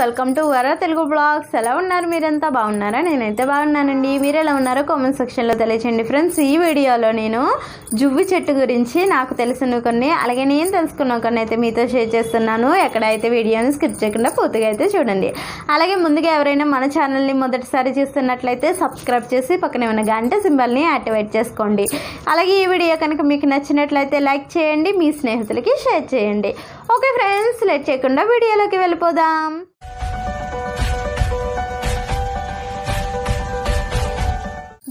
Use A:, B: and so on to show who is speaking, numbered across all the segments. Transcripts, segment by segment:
A: Welcome to వర Telugu blogs. ఎలా ఉన్నారు మీరంతా? బాగున్నారా? నేనైతే బాగున్నానండి. మీరు ఎలా ఉన్నారో కామెంట్ సెక్షన్లో తెలియచేయండి ఫ్రెండ్స్. ఈ వీడియోలో నేను జువ్వి చెట్టు గురించి నాకు తెలిసిన కొన్ని అలాగే నేను తెలుసుకున్న కొన్ని అయితే మీతో షేర్ చేస్తున్నాను. ఎక్కడైతే వీడియోని స్కిప్ చేయకుండా పూర్తిగా అయితే చూడండి. అలాగే ముందుగా ఎవరైనా మన ఛానల్ని మొదటిసారి చూస్తున్నట్లయితే సబ్స్క్రైబ్ చేసి పక్కనే ఉన్న గంట సింబల్ని యాక్టివేట్ చేసుకోండి. అలాగే ఈ వీడియో కనుక మీకు నచ్చినట్లయితే లైక్ చేయండి మీ స్నేహితులకి షేర్ చేయండి. ఓకే ఫ్రెండ్స్ లేట్ చేయకుండా వీడియోలోకి వెళ్ళిపోదాం.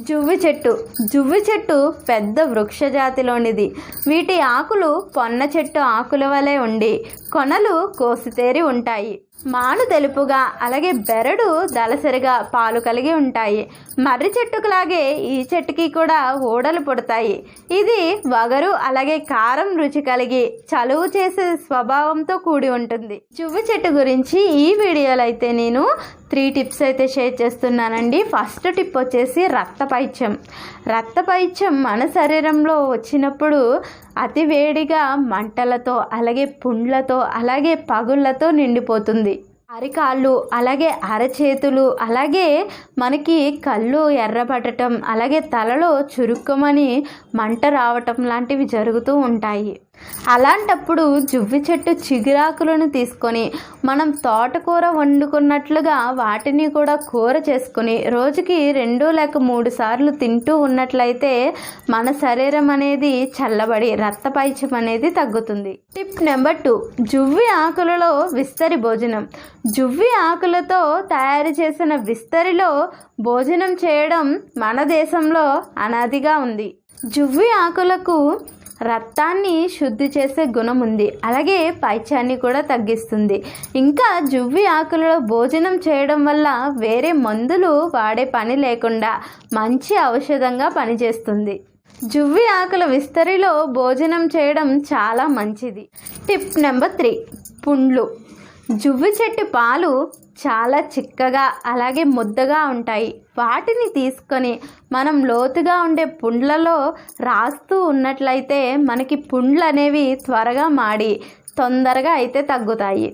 A: జువ్వి చెట్టు. జువ్వి చెట్టు పెద్ద వృక్ష జాతిలోనిది వీటి ఆకులు పొన్న చెట్టు ఆకుల వలె ఉండి కొనలు కోసితేరి ఉంటాయి. మాను తెలుపుగా అలాగే బెరడు దలసరిగా పాలు కలిగి ఉంటాయి. మర్రి చెట్టుకులాగే ఈ చెట్టుకి కూడా ఊడలు పుడతాయి. ఇది వగరు అలాగే కారం రుచి కలిగి చలువు చేసే స్వభావంతో కూడి ఉంటుంది. జువ్వి చెట్టు గురించి ఈ వీడియోలో అయితే నేను త్రీ టిప్స్ అయితే షేర్ చేస్తున్నానండి. ఫస్ట్ టిప్ వచ్చేసి రక్తపైత్యం రక్తపైత్యం మన శరీరంలో వచ్చినప్పుడు అతి వేడిగా మంటలతో అలాగే పుండ్లతో అలాగే పగుళ్ళతో నిండిపోతుంది. అరికాళ్ళు అలాగే అరచేతులు అలాగే మనకి కళ్ళు ఎర్రబడటం అలాగే తలలో చురుక్కుమని మంట రావటం లాంటివి జరుగుతూ ఉంటాయి. అలాంటప్పుడు జువ్వి చెట్టు చిగురాకులను తీసుకొని మనం తోటకూర వండుకున్నట్లుగా వాటిని కూడా కూర చేసుకొని రోజుకి రెండు లేక మూడు సార్లు తింటూ ఉన్నట్లయితే మన శరీరం అనేది చల్లబడి రక్తపైచం అనేది తగ్గుతుంది. టిప్ నెంబర్ టూ జువ్వి ఆకులలో విస్తరి భోజనం. జువ్వి ఆకులతో తయారు చేసిన విస్తరిలో భోజనం చేయడం మన దేశంలో అనాదిగా ఉంది. జువ్వి ఆకులకు రక్తాన్ని శుద్ధి చేసే గుణం ఉంది. అలాగే పైచాన్ని కూడా తగ్గిస్తుంది. ఇంకా జువ్వి ఆకులలో భోజనం చేయడం వల్ల వేరే మందులు వాడే పని లేకుండా మంచి ఔషధంగా పనిచేస్తుంది. జువ్వి ఆకుల విస్తరిలో భోజనం చేయడం చాలా మంచిది. టిప్ నెంబర్ త్రీ పుండ్లు. జువ్వి చెట్టు పాలు చాలా చిక్కగా అలాగే ముద్దగా ఉంటాయి. వాటిని తీసుకొని మనం లోతుగా ఉండే పుండ్లలో రాస్తూ ఉన్నట్లయితే మనకి పుండ్లు అనేవి త్వరగా మాడి తొందరగా అయితే తగ్గుతాయి.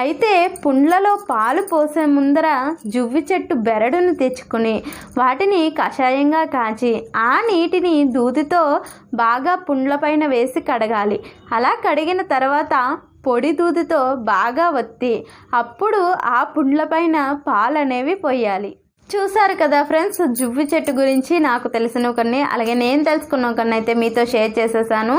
A: అయితే పుండ్లలో పాలు పోసే ముందర జువ్వి చెట్టు బెరడును తెచ్చుకుని వాటిని కషాయంగా కాచి ఆ నీటిని దూదితో బాగా పుండ్లపైన వేసి కడగాలి. అలా కడిగిన తర్వాత పొడి దూదితో బాగా వత్తి అప్పుడు ఆ పుండ్లపైన పాలు అనేవి పోయాలి. చూసారు కదా ఫ్రెండ్స్ జువ్వి చెట్టు గురించి నాకు తెలిసిన కొన్ని అలాగే నేను తెలుసుకున్న కొన్ని అయితే మీతో షేర్ చేసేసాను.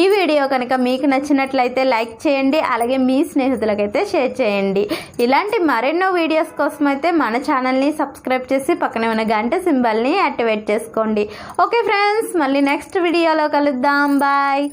A: ఈ వీడియో కనుక మీకు నచ్చినట్లయితే లైక్ చేయండి అలాగే మీ స్నేహితులకైతే షేర్ చేయండి. ఇలాంటి మరెన్నో వీడియోస్ కోసం అయితే మన ఛానల్ని సబ్స్క్రైబ్ చేసి పక్కనే ఉన్న గంట సింబల్ని యాక్టివేట్ చేసుకోండి. ఓకే ఫ్రెండ్స్ మళ్ళీ నెక్స్ట్ వీడియోలో కలుద్దాం. బాయ్!